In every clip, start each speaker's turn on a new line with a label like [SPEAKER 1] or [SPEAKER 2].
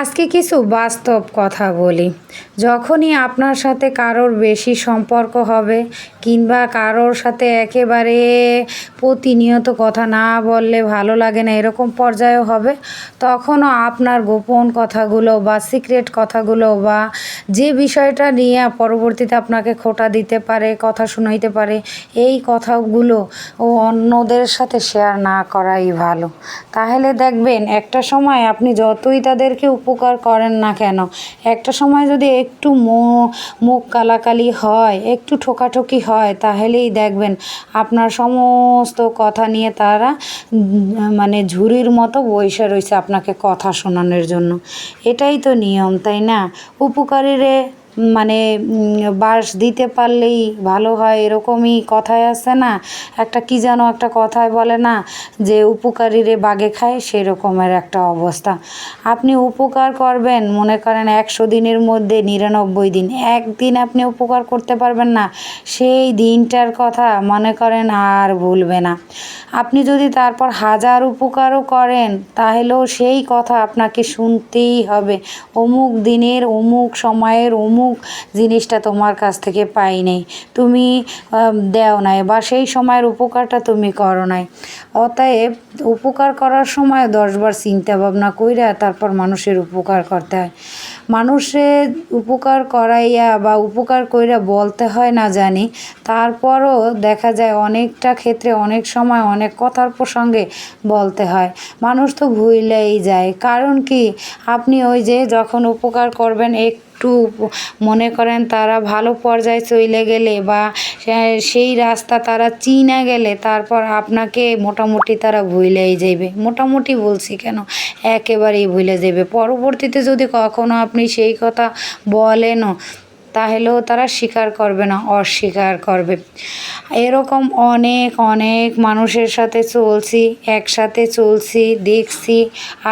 [SPEAKER 1] আজকে কিছু বাস্তব কথা বলি। যখনই আপনার সাথে কারোর বেশি সম্পর্ক হবে কিংবা কারোর সাথে একেবারে প্রতিনিয়ত কথা না বললে ভালো লাগে না, এরকম পর্যায়েও হবে, তখনও আপনার গোপন কথাগুলো বা সিক্রেট কথাগুলো বা যে বিষয়টা নিয়ে পরবর্তীতে আপনাকে খোঁটা দিতে পারে, কথা শোনাইতে পারে, এই কথাগুলো ও অন্যদের সাথে শেয়ার না করাই ভালো। তাহলে দেখবেন একটা সময় আপনি যতই তাদেরকে উপকার করেন না কেন? একটা সময় যদি একটু মুখ কালাকালি হয়, একটু ঠোকাঠকি হয়, তাহলেই দেখবেন আপনার সমস্ত কথা নিয়ে তারা মানে ঝুড়ির মতো বসে রয়েছে আপনাকে কথা শোনানোর জন্য। এটাই তো নিয়ম, তাই না? উপকারীরে মানে বাস দিতে পারলেই ভালো হয়, এরকমই কথায় আছে না। একটা কি যেন একটা কথায় বলে না যে, উপকারীরে বাগে খায়, সেরকমের একটা অবস্থা। আপনি উপকার করবেন, মনে করেন একশো দিনের মধ্যে নিরানব্বই দিন, একদিন আপনি উপকার করতে পারবেন না, সেই দিনটার কথা মনে করেন আর ভুলবে না। আপনি যদি তারপর হাজার উপকারও করেন, তাহলেও সেই কথা আপনাকে শুনতেই হবে। অমুক দিনের, অমুক সময়ের, অমুক জিনিসটা তোমার কাছ থেকে পাই নাই। তুমি দেও নাই বা সেই সময়ের উপকারটা তুমি করো নাই। অতএব উপকার করার সময় দশবার চিন্তা ভাবনা কইরা তারপর মানুষের উপকার করতে হয়। মানুষের উপকার করাইয়া বা উপকার কইরা বলতে হয় না জানি। তারপরও দেখা যায় অনেকটা ক্ষেত্রে অনেক সময় অনেক কথার প্রসঙ্গে বলতে হয়। মানুষ তো ভুলেই যায়। কারণ কি? আপনি ওই যে যখন উপকার করবেন, একটু মনে করেন তারা ভালো পর্যায়ে চলে গেলে বা সেই রাস্তা তারা চিনা গেলে তারপর আপনাকে মোটামুটি তারা ভুলেই যাবে মোটামুটি বলছি কেন? একেবারেই ভুলে যাবে পরবর্তীতে যদি কখনো আপনি সেই কথা বলেনও তাহলেও তারা স্বীকার করবে না, অস্বীকার করবে। এরকম অনেক অনেক মানুষের সাথে চলছি, একসাথে চলছি, দেখছি,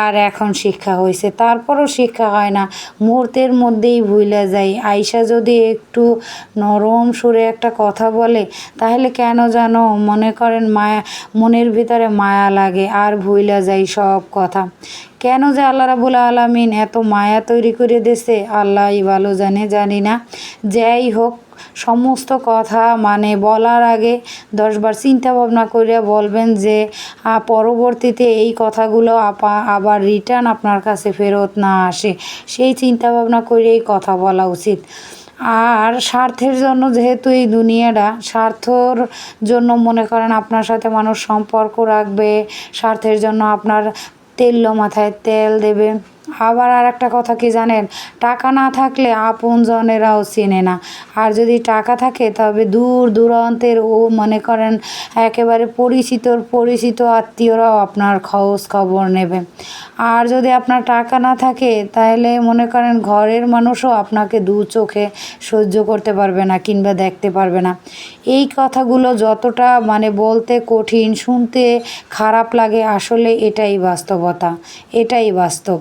[SPEAKER 1] আর এখন শিক্ষা হয়েছে। তারপরও শিক্ষা হয় না। মুহূর্তের মধ্যেই ভুলে যাই। আয়সা যদি একটু নরম সুরে একটা কথা বলে, তাহলে কেন যেন মনে করেন মায়া, মনের ভিতরে মায়া লাগে, আর ভুলে যাই সব কথা। কেন যে আল্লাহ রাবুল আলমিন এত মায়া তৈরি করে দিয়েছে, আল্লাহই ভালো জানে, জানি না। যাই হোক, সমস্ত কথা মানে বলার আগে দশবার চিন্তা ভাবনা করে বলবেন যে পরবর্তীতে এই কথাগুলো আপা, আবার রিটার্ন আপনার কাছে ফেরত না আসে। সেই চিন্তা ভাবনা করেই কথা বলা উচিত। আর স্বার্থের জন্য যেহেতু এই দুনিয়াটা, স্বার্থর জন্য মনে করেন আপনার সাথে মানুষ সম্পর্ক রাখবে, স্বার্থের জন্য আপনার তেল মাথায় তেল দেবে। আবার আর একটা কথা কি জানেন? টাকা না থাকলে আপনজনেরাও চেনে না। আর যদি টাকা থাকে, তবে দূর দূরান্তের ও মনে করেন একেবারে পরিচিত পরিচিত আত্মীয়রাও আপনার খোঁজ খবর নেবে। আর যদি আপনার টাকা না থাকে, তাহলে মনে করেন ঘরের মানুষও আপনাকে দু চোখে সহ্য করতে পারবে না কিংবা দেখতে পারবে না। এই কথাগুলো যতটা মানে বলতে কঠিন, শুনতে খারাপ লাগে, আসলে এটাই বাস্তবতা। এটাই বাস্তব।